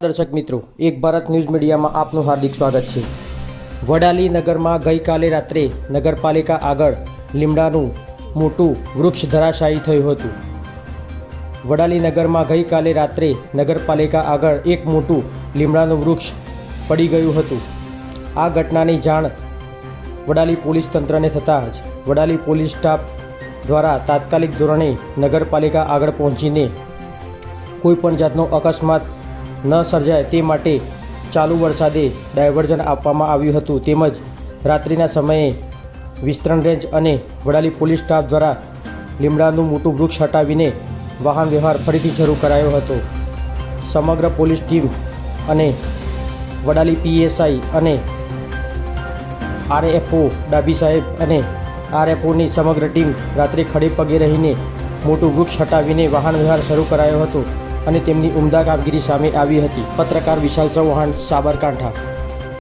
દર્શક મિત્રો, એક ભારત ન્યૂઝ મીડિયામાં આપનું હાર્દિક સ્વાગત છે. વડાલી નગરમાં ગઈકાલે રાત્રે નગરપાલિકા આગળ લીમડાનું મોટું વૃક્ષ ધરાશાયી થયું હતું. વડાલી નગરમાં ગઈકાલે રાત્રે નગરપાલિકા આગળ એક મોટું લીમડાનું વૃક્ષ પડી ગયું હતું. આ ઘટનાની જાણ વડાલી પોલીસ તંત્રને થતાં જ વડાલી પોલીસ સ્ટાફ દ્વારા તાત્કાલિક ધોરણે નગરપાલિકા આગળ પહોંચીને કોઈપણ જાતનો અકસ્માત ન સર્જાય તે માટે ચાલુ વરસાદે ડાયવર્ઝન આપવામાં આવ્યું હતું. તેમજ રાત્રિના સમયે વિસ્તરણ રેન્જ અને વડાલી પોલીસ સ્ટાફ દ્વારા લીમડાનું મોટું વૃક્ષ હટાવીને વાહન વ્યવહાર ફરીથી શરૂ કરાયો હતો. સમગ્ર પોલીસ ટીમ અને વડાલી પીએસઆઈ અને આરએફઓ ડાબી સાહેબ અને આરએફઓની સમગ્ર ટીમ રાત્રે ખડે પગે રહીને મોટું વૃક્ષ હટાવીને વાહન વ્યવહાર શરૂ કરાયો હતો. અને તેમની ઉમદા કામગીરી સામે આવી હતી. પત્રકાર વિશાલ ચૌહાણ સાબરકાંઠા.